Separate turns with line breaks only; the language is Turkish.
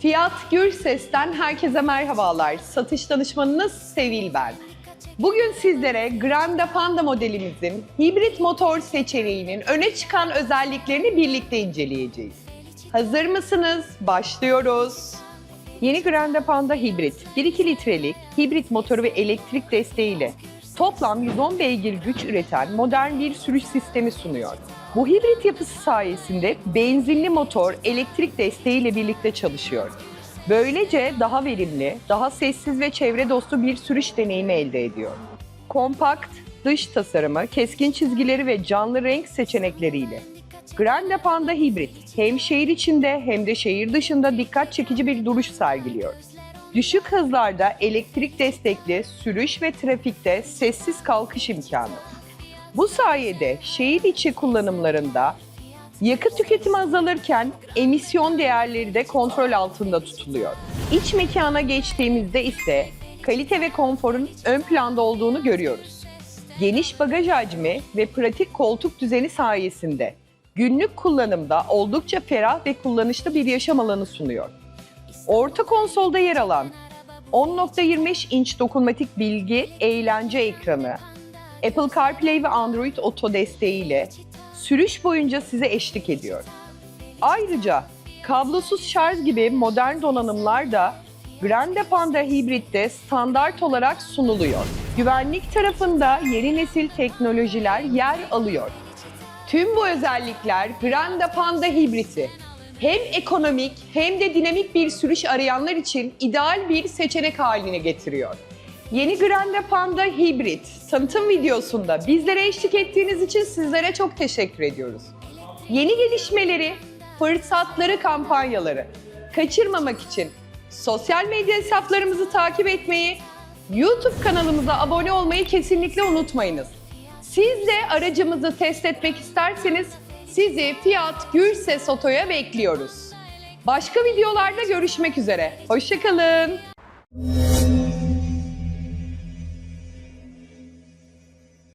Fiyat Gürses'ten herkese merhabalar. Satış danışmanınız Sevil ben. Bugün sizlere Grande Panda modelimizin hibrit motor seçeneğinin öne çıkan özelliklerini birlikte inceleyeceğiz. Hazır mısınız? Başlıyoruz. Yeni Grande Panda hibrit, 1-2 litrelik hibrit motoru ve elektrik desteğiyle toplam 110 beygir güç üreten modern bir sürüş sistemi sunuyor. Bu hibrit yapısı sayesinde benzinli motor elektrik desteğiyle birlikte çalışıyor. Böylece daha verimli, daha sessiz ve çevre dostu bir sürüş deneyimi elde ediyor. Kompakt, dış tasarımı, keskin çizgileri ve canlı renk seçenekleriyle Grande Panda hibrit hem şehir içinde hem de şehir dışında dikkat çekici bir duruş sergiliyor. Düşük hızlarda elektrik destekli sürüş ve trafikte sessiz kalkış imkanı. Bu sayede şehir içi kullanımlarında yakıt tüketimi azalırken emisyon değerleri de kontrol altında tutuluyor. İç mekana geçtiğimizde ise kalite ve konforun ön planda olduğunu görüyoruz. Geniş bagaj hacmi ve pratik koltuk düzeni sayesinde günlük kullanımda oldukça ferah ve kullanışlı bir yaşam alanı sunuyor. Orta konsolda yer alan 10.25 inç dokunmatik bilgi eğlence ekranı, Apple CarPlay ve Android Auto desteğiyle sürüş boyunca size eşlik ediyor. Ayrıca kablosuz şarj gibi modern donanımlar da Grande Panda Hibrit'te standart olarak sunuluyor. Güvenlik tarafında yeni nesil teknolojiler yer alıyor. Tüm bu özellikler Grande Panda Hibrit'i hem ekonomik hem de dinamik bir sürüş arayanlar için ideal bir seçenek haline getiriyor. Yeni Grande Panda Hibrit tanıtım videosunda bizlere eşlik ettiğiniz için sizlere çok teşekkür ediyoruz. Yeni gelişmeleri, fırsatları, kampanyaları kaçırmamak için sosyal medya hesaplarımızı takip etmeyi, YouTube kanalımıza abone olmayı kesinlikle unutmayınız. Siz de aracımızı test etmek isterseniz sizi Fiat Gürses Oto'ya bekliyoruz. Başka videolarda görüşmek üzere. Hoşçakalın.